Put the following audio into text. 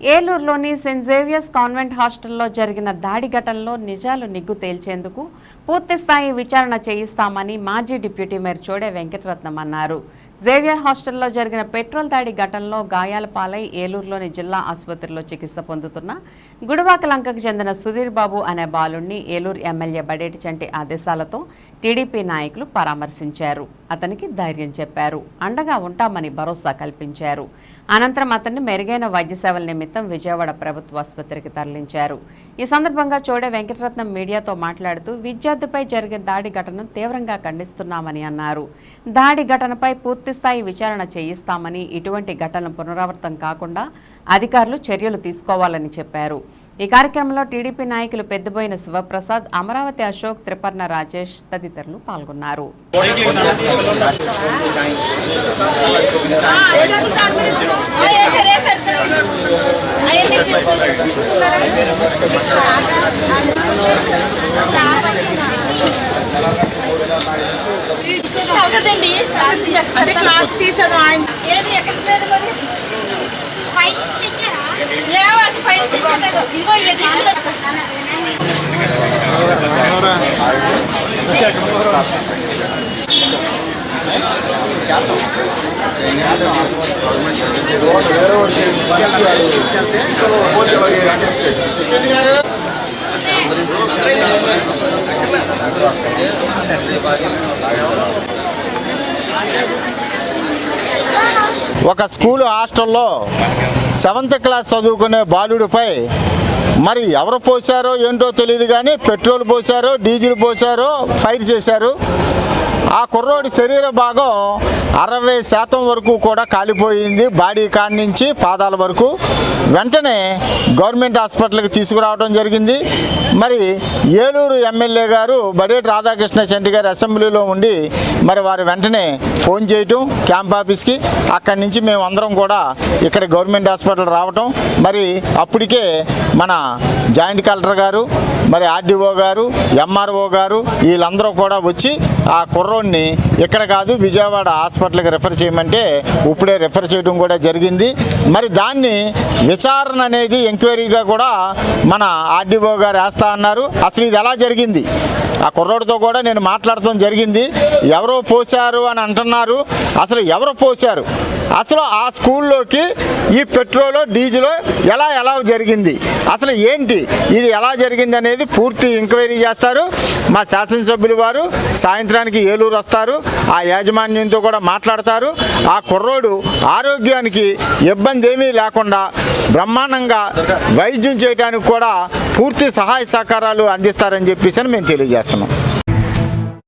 ఏలూరులోని Saint Xavier's convent హాస్టల్లో జరిగిన దాడి ఘటనలో నిజాలు నిగ్గు తేల్చేందుకు పూర్తిస్థాయి విచారణ చేయిస్తామని మాజీ డిప్యూటీ మేయర్ చోడే వెంకటరత్నం అన్నారు. జేవియర్ హాస్టల్లో జరిగిన పెట్రోల్ దాడి ఘటనలో గాయాల పాలై ఏలూరులోని జిల్లా ఆసుపత్రిలో చికిత్స పొందుతున్న గుడివాకలంకకు చెందిన సుధీర్ బాబు అనే బాలుణ్ణి ఏలూరు ఎమ్మెల్యే బడేటి చంటి ఆదేశాలతో టీడీపీ నాయకులు పరామర్శించారు. అతనికి ధైర్యం చెప్పారు. అండగా ఉంటామని భరోసా కల్పించారు. అనంతరం అతన్ని మెరుగైన వైద్య సేవల నిమిత్తం విజయవాడ ప్రభుత్వ ఆసుపత్రికి తరలించారు. ఈ సందర్భంగా చోడే వెంకటరత్నం మీడియాతో మాట్లాడుతూ విద్యార్థిపై జరిగే దాడి ఘటనను తీవ్రంగా ఖండిస్తున్నామని అన్నారు. దాడి ఘటనపై పూర్తిస్థాయి విచారణ చేయిస్తామని ఇటువంటి ఘటనలు పునరావృతం కాకుండా అధికారులు చర్యలు తీసుకోవాలని చెప్పారు. ఈ కార్యక్రమంలో టీడీపీ నాయకులు పెద్దబోయిన శివప్రసాద్ అమరావతి అశోక్ త్రిపర్ణ రాజేష్ తదితరులు పాల్గొన్నారు. ఏది ఎక్కడ లేదు మరి? పైన నుంచి తెచ్చారా ఏమో అది ఒక స్కూల్ హాస్టల్లో సెవెంత్ క్లాస్ చదువుకునే బాలుడిపై మరి ఎవరు పోసారో ఏంటో తెలియదు కానీ పెట్రోల్ పోసారో డీజిల్ పోసారో ఫైర్ చేశారు. ఆ కుర్రోడి శరీర భాగం అరవై శాతం వరకు కూడా కాలిపోయింది. బాడీ కాడి నుంచి పాదాల వరకు. వెంటనే గవర్నమెంట్ హాస్పిటల్కి తీసుకురావడం జరిగింది. మరి ఏలూరు ఎమ్మెల్యే గారు బడేటి రాధాకృష్ణ చెంటి గారి అసెంబ్లీలో ఉండి మరి వారు వెంటనే ఫోన్ చేయటం క్యాంప్ ఆఫీస్కి. అక్కడి నుంచి మేము అందరం కూడా ఇక్కడ గవర్నమెంట్ హాస్పిటల్ రావటం. మరి అప్పటికే మన జాయింట్ కలెక్టర్ గారు మరి ఆర్డీఓ గారు ఎంఆర్ఓ గారు వీళ్ళందరూ కూడా వచ్చి ఆ కుర్రోడిని ఇక్కడ కాదు విజయవాడ హాస్పిటల్కి రిఫర్ చేయమంటే ఇప్పుడే రిఫర్ చేయడం కూడా జరిగింది. మరి దాన్ని విచారణ అనేది ఎంక్వైరీగా కూడా మన ఆర్డీఓ గారు వేస్తా అన్నారు. అసలు ఇది ఎలా జరిగింది? ఆ కుర్రోడితో కూడా నేను మాట్లాడటం జరిగింది. ఎవరో పోశారు అని అంటున్నారు. అసలు ఎవరు పోశారు? అసలు ఆ స్కూల్లోకి ఈ పెట్రోల్ డీజిల్ ఎలా ఎలా జరిగింది? అసలు ఏంటి? ఇది ఎలా జరిగింది అనేది పూర్తి ఎంక్వైరీ చేస్తారు. మా శాసనసభ్యులు వారు సాయంత్రానికి ఏలూరు వస్తారు. ఆ యాజమాన్యంతో కూడా మాట్లాడతారు. ఆ కుర్రోడు ఆరోగ్యానికి ఇబ్బంది ఏమీ లేకుండా బ్రహ్మాండంగా వైద్యం చేయడానికి కూడా పూర్తి సహాయ సహకారాలు అందిస్తారని చెప్పేసి అని మేము తెలియజేస్తున్నాం.